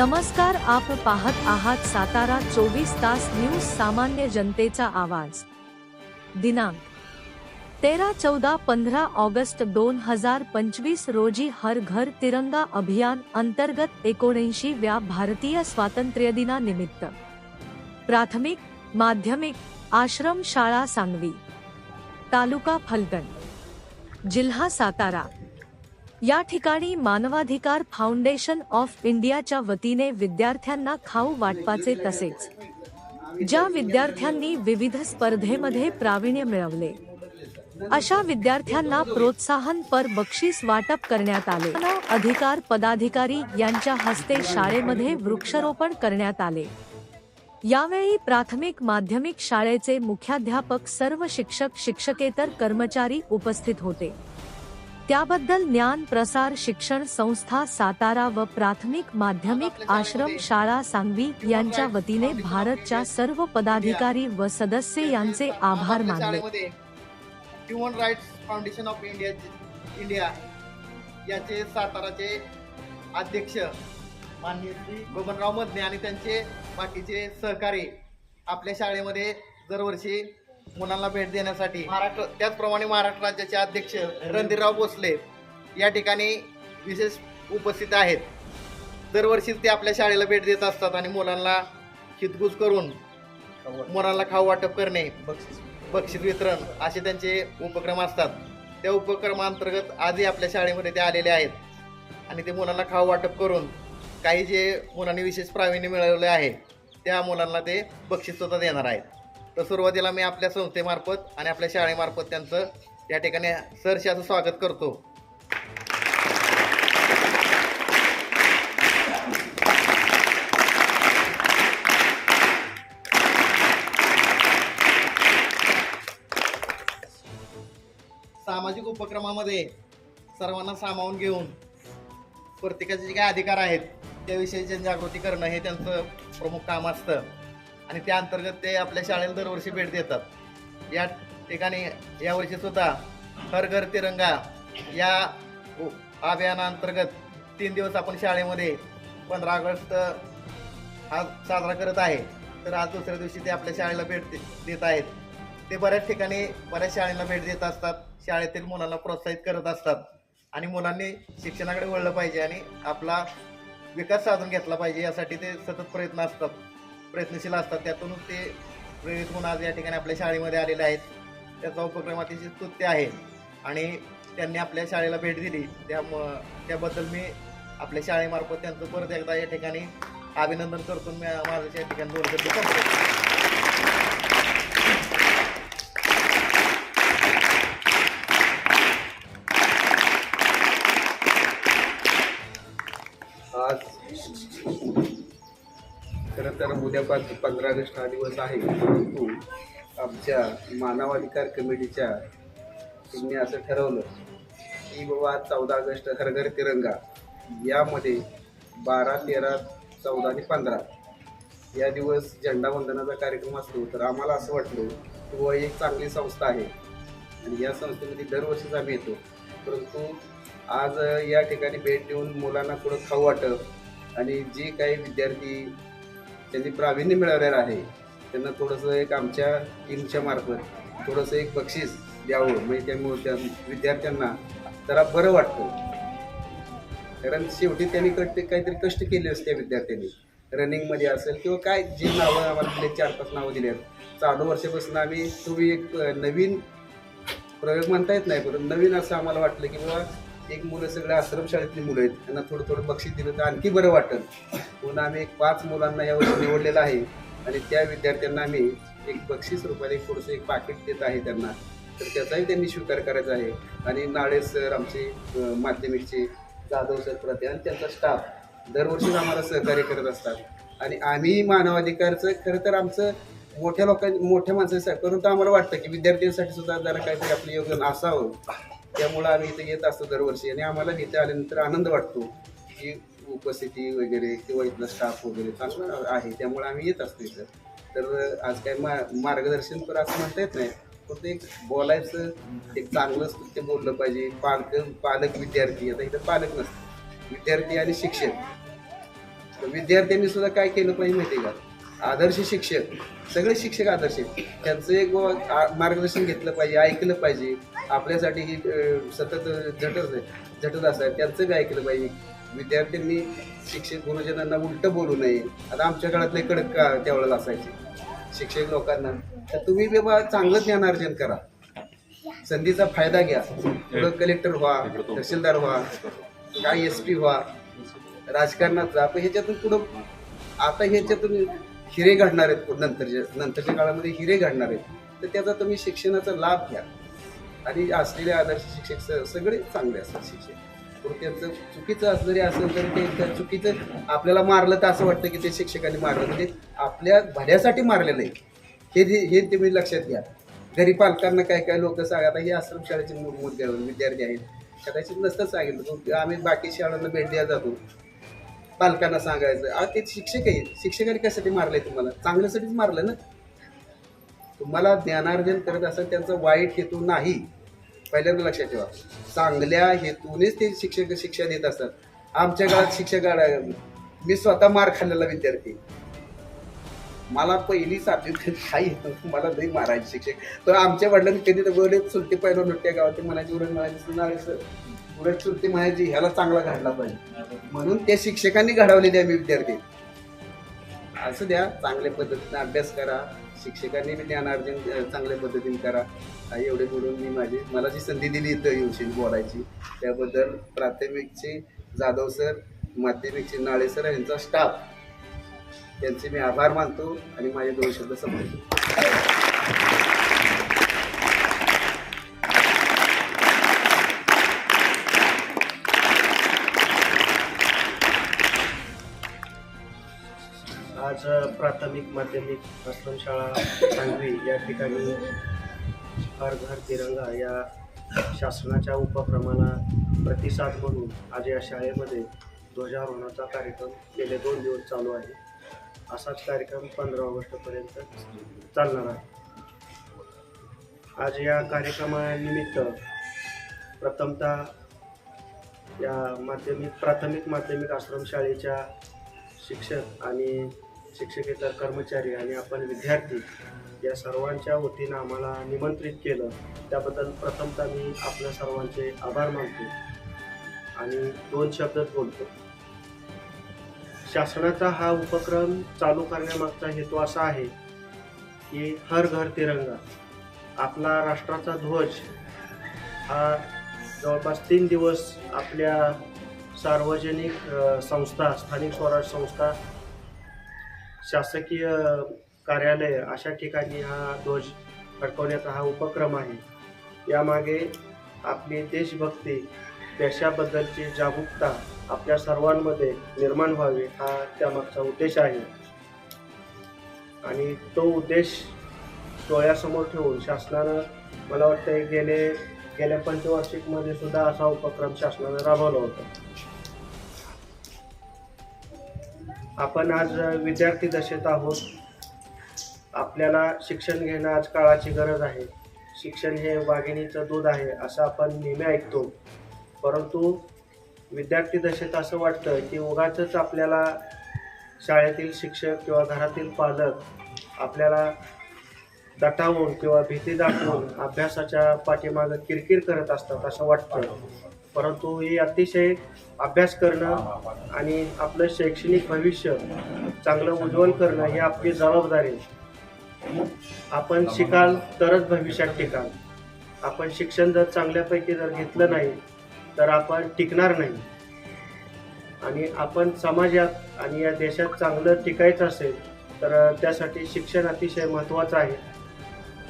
नमस्कार आप पाहत आहात सातारा चोवीस तास न्यूज सामान्य जनतेचा आवाज. दिनांक तेरा चौदा पंधरा ऑगस्ट दोन हजार पंचवीस रोजी हर घर तिरंगा अभियान अंतर्गत एकोणऐंशी व्या भारतीय स्वातंत्र्य दिनानिमित्त. प्राथमिक माध्यमिक आश्रम शाळा सांगवी. तालुका फलटण. जिल्हा सातारा. या ठिकाणी मानवाधिकार फाउंडेशन ऑफ इंडियाच्या वतीने विद्यार्थ्यांना खाऊ वाटपाचे तसेच ज्या विद्यार्थ्यांनी विविध स्पर्धेमध्ये प्रावीण्य मिळवले अशा विद्यार्थ्यांना प्रोत्साहन पर बक्षीस वाटप करण्यात आले. अधिकार पदाधिकारी यांच्या हस्ते शाळेमध्ये वृक्षारोपण करण्यात आले. यावेळी प्राथमिक माध्यमिक शाळेचे मुख्याध्यापक सर्व शिक्षक शिक्षकेतर कर्मचारी उपस्थित होते. त्याबद्दल ज्ञान प्रसार शिक्षण संस्था सातारा व प्राथमिक माध्यमिक आश्रम शाळा सांगवी यांच्या वतीने भारतच्या सर्व पदाधिकारी व सदस्य यांचे आभार मानले. Human rights foundation of India India याचे साताराचे अध्यक्ष माननीय श्री बबनराव मदने आणि त्यांचे बाकीचे सहकारी आपल्या शाळेमध्ये दरवर्षी मुलांना भेट देण्यासाठी? महाराष्ट्र त्याचप्रमाणे महाराष्ट्र राज्याचे अध्यक्ष रणधीरराव भोसले या ठिकाणी विशेष उपस्थित आहेत. दरवर्षीच ते आपल्या शाळेला भेट देत असतात आणि मुलांना हितगुज करून मुलांना खाऊ वाटप करणे बक्षीस वितरण असे त्यांचे उपक्रम असतात. त्या उपक्रमांतर्गत आजही आपल्या शाळेमध्ये ते आलेले आहेत आणि ते मुलांना खाऊ वाटप करून काही जे मुलांनी विशेष प्रावीण्य मिळवले आहे त्या मुलांना ते बक्षीस सुद्धा देणार आहेत. तर सुरुवातीला मी आपल्या संस्थेमार्फत आणि आपल्या शाळेमार्फत त्यांचं या ठिकाणी सरशाचं स्वागत करतो. सामाजिक उपक्रमामध्ये सर्वांना सामावून घेऊन प्रत्येकाचे जे काही अधिकार आहेत त्याविषयी जनजागृती करणं हे त्यांचं प्रमुख काम असतं. आणि त्या अंतर्गत ते आपल्या शाळेला दरवर्षी भेट देतात. या ठिकाणी यावर्षी सुद्धा हर घर तिरंगा या उ- अभियानाअंतर्गत तीन दिवस आपण शाळेमध्ये पंधरा ऑगस्ट हा साजरा करत आहे. तर आज दुसऱ्या दिवशी ते आपल्या शाळेला भेट देत आहेत. ते बऱ्याच ठिकाणी बऱ्याच शाळेला भेट देत असतात. शाळेतील मुलांना प्रोत्साहित करत असतात. आणि मुलांनी शिक्षणाकडे वळलं पाहिजे आणि आपला विकास साधून घेतला पाहिजे यासाठी ते सतत प्रयत्न असतात. प्रयत्नशील असतात. त्यातूनच ते प्रेरित होऊन आज या ठिकाणी आपल्या शाळेमध्ये आलेले आहेत. त्याचा उपक्रम अतिशय स्तुत्य आहे. आणि त्यांनी आपल्या शाळेला भेट दिली. त्यामुळं त्याबद्दल मी आपल्या शाळेमार्फत त्यांचं परत एकदा या ठिकाणी अभिनंदन करतो. मी माझं या ठिकाणी दोन करतो खरं तर उद्यापासून पंधरा ऑगस्ट हा दिवस आहे. परंतु आमच्या मानवाधिकार कमिटीच्या त्यांनी असं ठरवलं की बाबा चौदा ऑगस्ट हर घर तिरंगा यामध्ये बारा तेरा चौदा आणि पंधरा या दिवस झेंडावंदनाचा कार्यक्रम असतो. तर आम्हाला असं वाटलं की बाबा एक चांगली संस्था आहे आणि या संस्थेमध्ये दरवर्षीच आम्ही येतो. परंतु आज या ठिकाणी भेट देऊन मुलांना थोडं खाऊ वाटतं आणि जे काही विद्यार्थी त्यांनी प्रावीण्य मिळवलेलं आहे. त्यांना थोडंसं एक आमच्या टीमच्या मार्फत थोडंसं एक बक्षीस द्यावं. म्हणजे त्यामुळे त्या विद्यार्थ्यांना जरा बरं वाटतं. कारण शेवटी त्यांनी कट काहीतरी कष्ट केले असते विद्यार्थ्यांनी. रनिंगमध्ये असेल किंवा काय जी नावं आम्हाला दिले चार पाच नावं दिली आहेत चालू वर्षापासून आम्ही तुम्ही एक नवीन प्रयोग म्हणता येत नाही पण नवीन असं आम्हाला वाटलं की बाबा एक मुलं सगळ्या आश्रमशाळेतली मुलं आहेत. त्यांना थोडं थोडं बक्षीस दिलं तर आणखी बरं वाटेल म्हणून आम्ही एक पाच मुलांना यावर्षी निवडलेलं आहे. आणि त्या विद्यार्थ्यांना आम्ही एक बक्षीस रुपयाला एक थोडंसं एक पाकिट देत आहे त्यांना. तर त्याचाही त्यांनी स्वीकार करायचा आहे. आणि नाळे सर आमचे माध्यमिकचे जाधव सर प्रते आणि त्यांचा स्टाफ दरवर्षीच आम्हाला सहकार्य करत असतात. आणि आम्ही मानवाधिकारचं खरं तर आमचं मोठ्या लोकां मोठ्या माणसांसाठी परंतु आम्हाला वाटतं की विद्यार्थ्यांसाठी सुद्धा जरा काहीतरी आपलं योगदान असावं. त्यामुळं आम्ही इथे येत असतो दरवर्षी. आणि आम्हाला इथे आल्यानंतर आनंद वाटतो की उपस्थिती वगैरे किंवा इथला स्टाफ वगैरे चांगला आहे. त्यामुळे आम्ही येत असतो इथं. तर आज काय मा मार्गदर्शन तर असं म्हणता येत नाही. फक्त एक बोलायचं एक चांगलं ते बोललं पाहिजे. पालक पालक विद्यार्थी. आता इथं पालक नसतं विद्यार्थी आणि शिक्षक. तर विद्यार्थ्यांनी सुद्धा काय केलं पाहिजे माहिती आहे का? आदर्श शिक्षक सगळे शिक्षक आदर्श आहेत. त्यांचं एक बुवा मार्गदर्शन घेतलं पाहिजे ऐकलं पाहिजे. आपल्यासाठी ही सतत झटत झटत असतात. त्यांचं बी ऐकलं पाहिजे. विद्यार्थ्यांनी शिक्षक गुरुजनांना उलटं बोलू नये. आता आमच्या काळातले कडक का त्यावेळेला असायचे. शिक्षक लोकांना. तर तुम्ही बाबा चांगलं ज्ञानार्जन करा. संधीचा फायदा घ्या. पुढं कलेक्टर व्हा तहसीलदार व्हा काय एस पी व्हा राजकारणात जा. पण ह्याच्यातून पुढं आता ह्याच्यातून हिरे घडणार आहेत नंतरच्या नंतरच्या काळामध्ये हिरे घडणार आहेत. तर त्याचा तुम्ही शिक्षणाचा लाभ घ्या. आणि असलेले आदर्श शिक्षक सगळे चांगले असतात शिक्षक. पण त्यांचं चुकीचं असं जरी असेल तरी ते त्या चुकीचं आपल्याला मारलं तर असं वाटतं की ते शिक्षकांनी मारलं. म्हणजे आपल्या भल्यासाठी मारलेलं आहे हे हे तुम्ही लक्षात घ्या. घरी पालकांना काय काय लोक सांगा आता हे आश्रम शाळेचे मु- विद्यार्थी आहेत. कदाचित नसतं सांगितलं. आम्ही बाकी शाळांना भेट द्यायला जातो. पालकांना सांगायचं. अ ते शिक्षक आहेत शिक्षकांनी कशासाठी मारलंय तुम्हाला? चांगल्यासाठीच मारलं ना? तुम्हाला ज्ञानार्जन करत असं त्यांचा वाईट हेतू नाही. पहिल्यांदा लक्षात ठेवा. चांगल्या हेतूनेच ते शिक्षक शिक्षा देत असतात. आमच्या काळात शिक्षक मी स्वतः मार खाल्लेला विद्यार्थी. मला पहिली सातवी काही मला नाही मारायचे शिक्षक. तर आमच्या वडिलांनी कधी तर वडील चुलते पहिलं नोट्या गावात ते म्हणायची उरण म्हणायची उरण चुलते म्हणायची ह्याला चांगला घडला पाहिजे. म्हणून त्या शिक्षकांनी घडवलेले आम्ही विद्यार्थी. असं द्या चांगल्या पद्धतीने अभ्यास करा. शिक्षकांनी बी ज्ञानार्जन चांगल्या पद्धतीने करा. एवढे बोलून मी माझी मला जी संधी दिली इथं येऊशील बोलायची त्याबद्दल प्राथमिकचे जाधव सर माध्यमिकचे नाळे सर यांचा स्टाफ त्यांचे मी आभार मानतो आणि माझे दोन शब्द समजतो आज प्राथमिक माध्यमिक आश्रम शाळा सांगवी या ठिकाणी हर घर तिरंगा या शासनाच्या उपक्रमाला प्रतिसाद म्हणून आज या शाळेमध्ये ध्वजारोहणाचा कार्यक्रम गेले दोन दिवस चालू आहे. असाच कार्यक्रम पंधरा ऑगस्टपर्यंत चालणार आहे. आज या कार्यक्रमानिमित्त प्रथमतः या माध्यमिक प्राथमिक माध्यमिक आश्रमशाळेच्या शिक्षक आणि शिक्षकेतर कर्मचारी आणि आपण विद्यार्थी या सर्वांच्या वतीनं आम्हाला निमंत्रित केलं. त्याबद्दल प्रथमतः मी आपल्या सर्वांचे आभार मानतो आणि दोन शब्दच बोलतो. शासनाचा हा उपक्रम चालू करण्यामागचा हेतू असा आहे की हर घर तिरंगा आपला राष्ट्राचा ध्वज हा जवळपास तीन दिवस आपल्या सार्वजनिक संस्था स्थानिक स्वराज संस्था शासकीय कार्यालय अशा ठिकाणी हा ध्वज फडकवण्याचा हा उपक्रम आहे. यामागे आपली देशभक्ती देशाबद्दलची जागरूकता आपल्या सर्वांमध्ये निर्माण व्हावी हा त्यामागचा उद्देश आहे. आणि तो उद्देश डोळ्यासमोर ठेवून शासनानं मला वाटतं गेले गेल्या पंचवार्षिकमध्ये सुद्धा असा उपक्रम शासनानं राबवला होता. आपण आज विद्यार्थी दशेत आहोत. आपल्याला शिक्षण घेणं आज काळाची गरज आहे. शिक्षण हे वाघिणीचं दूध आहे असं आपण नेहमी ऐकतो. परंतु विद्यार्थी दशेत असं वाटतं की उगाचंच आपल्याला शाळेतील शिक्षक किंवा घरातील पालक आपल्याला दटावून किंवा भीती दाखवून अभ्यासाच्या पाठीमागं किरकिर करत असतात असं वाटतं. परंतु ही अतिशय अभ्यास करणं आणि आपलं शैक्षणिक भविष्य चांगलं उज्ज्वल करणं ही आपली जबाबदारी आपण शिकाल तरच भविष्यात टिकाल. आपण शिक्षण जर चांगल्यापैकी जर घेतलं नाही तर आपण टिकणार नाही. आणि आपण समाजात आणि या देशात चांगलं टिकायचं असेल तर त्यासाठी शिक्षण अतिशय महत्त्वाचं आहे.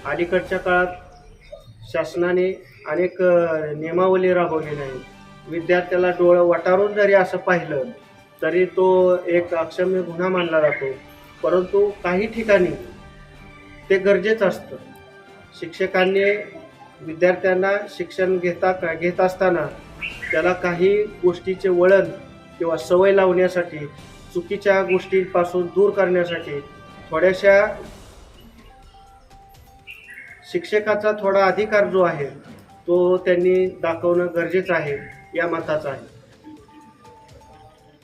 अलीकडच्या काळात शासनाने अनेक नियमावली राबवलेल्या आहेत विद्यार्थ्याला डोळं वटारून जरी असं पाहिलं तरी तो एक अक्षम्य गुन्हा मानला जातो. परंतु काही ठिकाणी ते गरजेचं असतं. शिक्षकांनी विद्यार्थ्यांना शिक्षण घेता का घेत असताना त्याला काही गोष्टीचे वळण किंवा सवय लावण्यासाठी चुकीच्या गोष्टींपासून दूर करण्यासाठी थोड्याशा शिक्षकाचा थोडा अधिकार जो आहे तो त्यांनी दाखवणं गरजेचं आहे या मताचा आहे.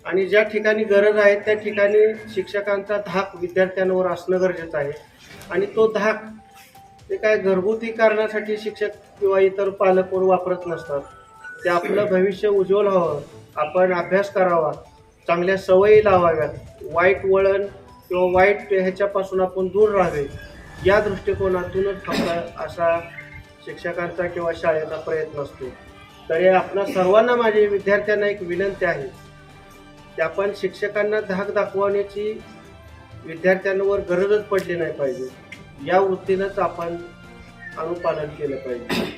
आणि ज्या ठिकाणी गरज आहे त्या ठिकाणी शिक्षकांचा धाक विद्यार्थ्यांवर असणं गरजेचं आहे. आणि तो धाक ते काय घरगुती कारणासाठी शिक्षक किंवा इतर पालक वापरत नसतात. ते आपलं भविष्य उज्ज्वल व्हावं आपण अभ्यास करावा चांगल्या सवयी लावाव्यात. वाईट वळण किंवा वाईट ह्याच्यापासून आपण दूर राहावे या दृष्टिकोनातूनच फक्त असा शिक्षकांचा किंवा शाळेचा प्रयत्न असतो. तरी आपल्या सर्वांना माझी विद्यार्थ्यांना एक विनंती आहे. की आपण शिक्षकांना धाक दाखवण्याची विद्यार्थ्यांवर गरजच पडली नाही पाहिजे. या वृत्तीनंच आपण अनुपालन केलं पाहिजे.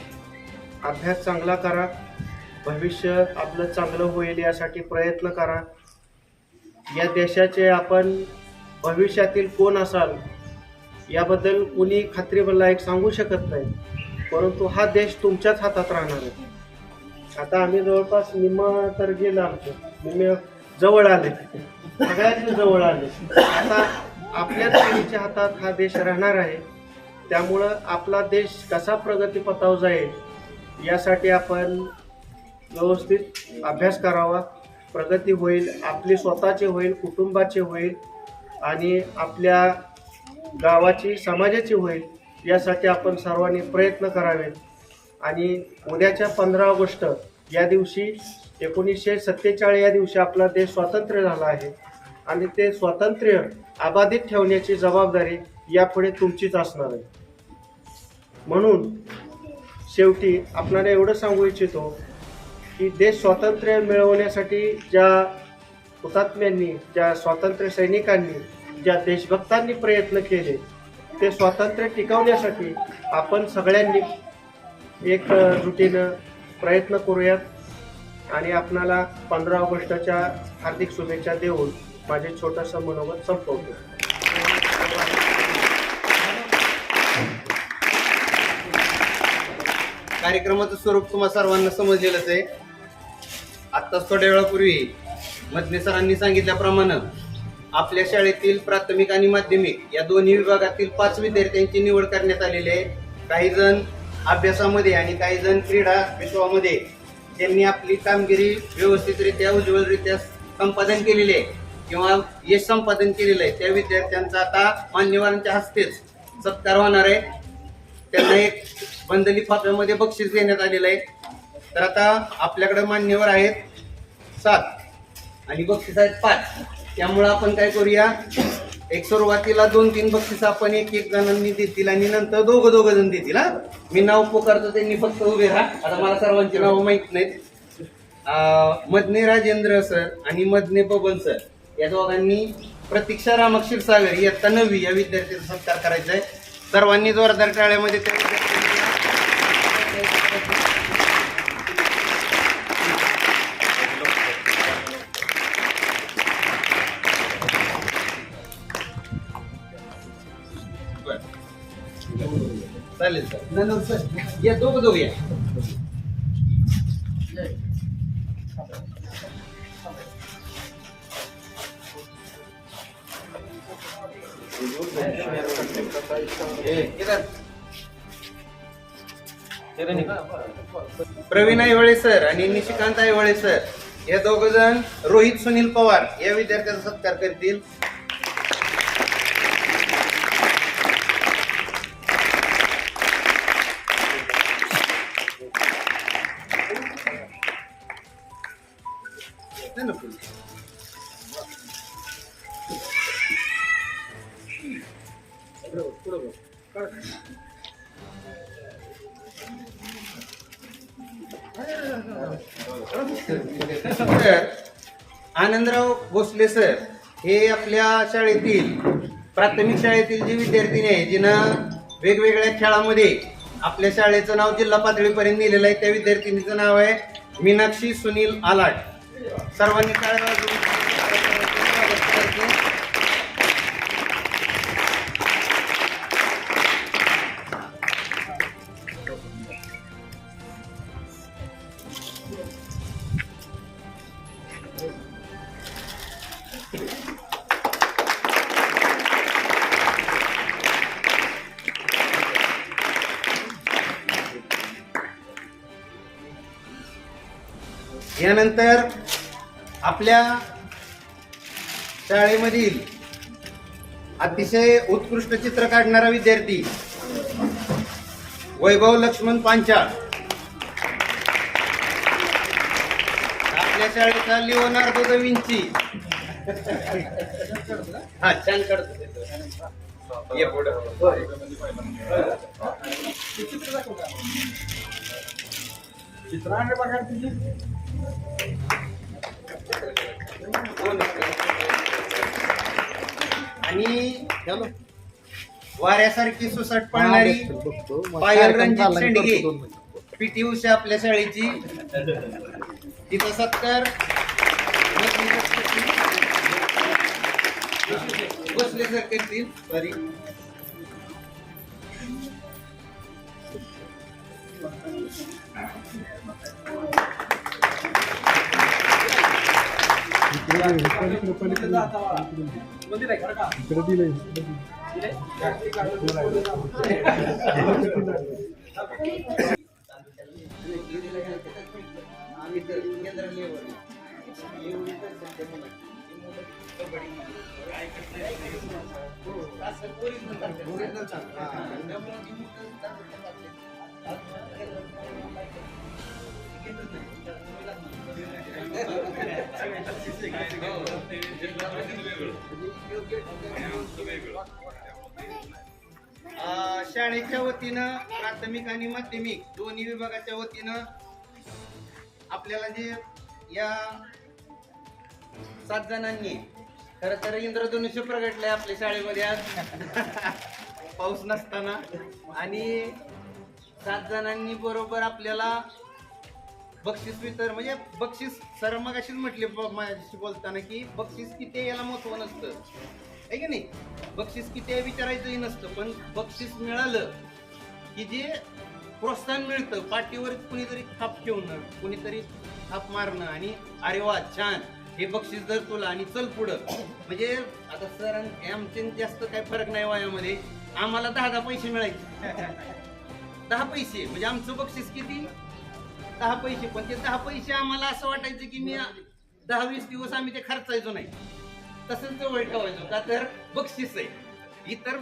अभ्यास चांगला करा. भविष्य आपलं चांगलं होईल यासाठी प्रयत्न करा. या देशाचे आपण भविष्यातील कोण असाल याबद्दल कुणी एक सांगू शकत नाही. परंतु हा देश तुमच्याच हातात राहणार आहे. आता आम्ही जवळपास निम्म तर गेलं आमचं. निम्मे जवळ आले. सगळ्यात जवळ आले. आता आपल्याच पिढीच्या हातात हा देश राहणार आहे. त्यामुळं आपला देश कसा प्रगतीपथावर जाईल यासाठी आपण व्यवस्थित अभ्यास करावा. प्रगती होईल आपली स्वतःची होईल कुटुंबाची होईल आणि आपल्या गावाची समाजाची होईल. यासाठी आपण सर्वांनी प्रयत्न करावेत. आणि उद्याच्या पंधरा ऑगस्ट या दिवशी एकोणीसशे सत्तेचाळीस या दिवशी आपला देश स्वातंत्र्य झाला आहे. आणि ते स्वातंत्र्य अबाधित ठेवण्याची जबाबदारी यापुढे तुमचीच असणार आहे. म्हणून शेवटी आपल्याला एवढं सांगू इच्छितो की देश स्वातंत्र्य मिळवण्यासाठी ज्या हुतात्म्यांनी ज्या स्वातंत्र्य सैनिकांनी ज्या देशभक्तांनी प्रयत्न केले ते स्वातंत्र्य टिकवण्यासाठी आपण सगळ्यांनी एक जुटीनं प्रयत्न करूयात. आणि आपणाला पंधरा ऑगस्टच्या हार्दिक शुभेच्छा देऊन माझे छोटंसं मनोगत संपवतो. कार्यक्रमाचं स्वरूप तुम्हा सर्वांना समजलेलंच आहे. आत्ताच थोड्या वेळापूर्वी मधने सरांनी सांगितल्याप्रमाणे आपल्या शाळेतील प्राथमिक आणि माध्यमिक या दोन्ही विभागातील पाच विद्यार्थ्यांची निवड करण्यात आलेली आहे. काही जण अभ्यासामध्ये आणि काही जण क्रीडा विश्वामध्ये त्यांनी आपली कामगिरी व्यवस्थितरित्या उज्ज्वलरित्या संपादन केलेली आहे. किंवा यश संपादन केलेलं आहे. त्या विद्यार्थ्यांचा आता मान्यवरांच्या हस्तेच सत्कार होणार आहे. त्यांना एक बंदली फाफ्यामध्ये बक्षीस देण्यात आलेलं आहे. तर आता आपल्याकडे मान्यवर आहेत सात आणि बक्षीस आहेत पाच. त्यामुळं आपण काय करूया? एक सुरुवातीला दोन तीन बक्षीस आपण एक एक जणांनी देतील आणि नंतर दोघं दोघं जण देतील हा? मी नाव पुकारतो त्यांनी फक्त उभे राहा. आता मला सर्वांची नावं माहीत नाहीत. मदने राजेंद्र सर आणि मदने बबन सर. या दोघांनी प्रतीक्षा रामक्षीर क्षीरसागर इयत्ता नववी या विद्यार्थ्यांचा सत्कार करायचा आहे. सर्वांनी जोरदार टाळ्यामध्ये त्या विद्यार्थ्यांना चालेल सर सर या दोघं दोघं या. प्रवीण आयवळे सर आणि निशिकांत आयवळे सर. हे दोघ जण रोहित सुनील पवार या विद्यार्थ्याचा सत्कार करतील. सर. हे आपल्या शाळेतील प्राथमिक शाळेतील जी विद्यार्थिनी आहे जिनं वेगवेगळ्या खेळामध्ये आपल्या शाळेचं नाव जिल्हा पातळीपर्यंत नेलेलं आहे त्या विद्यार्थिनीचं नाव आहे मीनाक्षी सुनील आलाट. सर्वांनी टाळ्या यानंतर आपल्या शाळेमधील अतिशय उत्कृष्ट चित्र काढणारा विद्यार्थी वैभव लक्ष्मण पांचाळ. आपल्या शाळेचा लिओनार्दो द विंची. हा छान काढतो पुढं. आणि चलो. वाऱ्यासारखी सुसट पडणारी पायल रणजित शेंडगे पीटी उषा आपल्या शाळेची तिचा सत्कार बसले सर करतील सॉरी आम्ही तर केंद्र लेवल अं, शाळेच्या वतीनं प्राथमिक आणि माध्यमिक दोन्ही विभागाच्या वतीनं आपल्याला जे या सात जणांनी खर तर इंद्रधनुष्य प्रगटलंय आपल्या शाळेमध्ये आज. पाऊस नसताना. आणि सात जणांनी बरोबर आपल्याला बक्षीस वितर म्हणजे बक्षीस सर मग अशीच म्हटले ब- माझ्याशी बोलताना की बक्षीस किती याला महत्त्व नसतं. आहे की नाही? बक्षीस किती विचारायचंही नसतं पण बक्षीस मिळालं की जे प्रोत्साहन मिळतं पाठीवर कुणीतरी थाप ठेवणं कुणीतरी थाप मारणं आणि अरे वा छान. हे बक्षीस जर तुला आणि चल पुढं. म्हणजे आता सर आमचे जास्त काही फरक नाही वयामध्ये. आम्हाला दहा दहा पैसे मिळायचे. दहा पैसे. म्हणजे आमचं बक्षीस किती? दहा पैसे पण ते दहा पैसे आम्हाला असं वाटायचं की मी दहा वीस दिवस आम्ही ते खर्चायचो नाही. तसंच जवळ ठेवायचो का तर बक्षीस आहे. इतर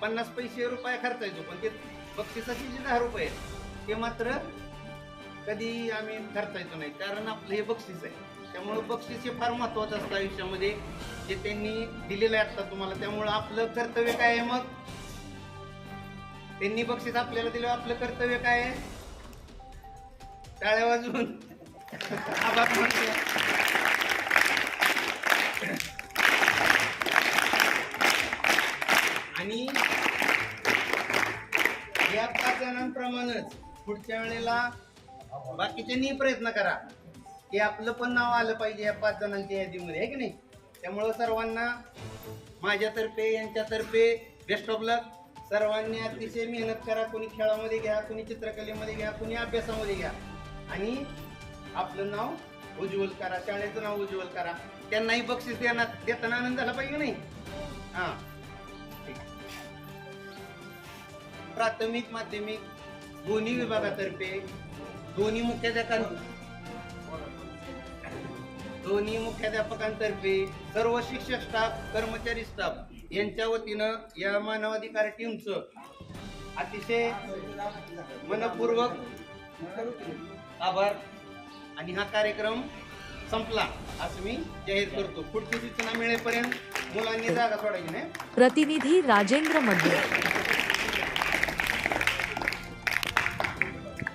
पन्नास पैसे रुपये खर्चायचो पण ते बक्षिसाचे जे दहा रुपये आहेत ते मात्र कधी आम्ही खर्चायचो नाही. कारण आपलं हे बक्षीस आहे. त्यामुळं बक्षीस हे फार महत्वाचं असतं आयुष्यामध्ये. जे त्यांनी दिलेलं आहे तुम्हाला. त्यामुळं आपलं कर्तव्य काय आहे मग? त्यांनी बक्षीस आपल्याला दिलं आपलं कर्तव्य काय आहे? टाळ्या वाजवून. आभार आणि या पाच जणांप्रमाणेच पुढच्या वेळेला बाकीच्यांनी प्रयत्न करा की आपलं पण नाव आलं पाहिजे या पाच जणांच्या यादीमध्ये आहे की नाही? त्यामुळं सर्वांना माझ्यातर्फे यांच्यातर्फे बेस्ट ऑफ लक सर्वांनी अतिशय मेहनत करा कोणी खेळामध्ये घ्या कोणी चित्रकलेमध्ये घ्या कोणी अभ्यासामध्ये घ्या. आणि आपलं नाव उज्ज्वल करा शाळेचं नाव उज्ज्वल करा. त्यांनाही बक्षीस देणार देताना आनंद झाला पाहिजे नाही? हा. प्राथमिक माध्यमिक दोन्ही विभागातर्फे दोन्ही मुख्याध्यापकां दोन्ही मुख्याध्यापकांतर्फे सर्व शिक्षक स्टाफ कर्मचारी स्टाफ यांच्या वतीनं या मानवाधिकार टीमचं अतिशय मनपूर्वक आभार. आणि हा कार्यक्रम संपला असं मी जाहीर करतो. पुढची सूचना मिळेपर्यंत मुलांनी जागा सोडायची नाही. प्रतिनिधी राजेंद्रमध्ये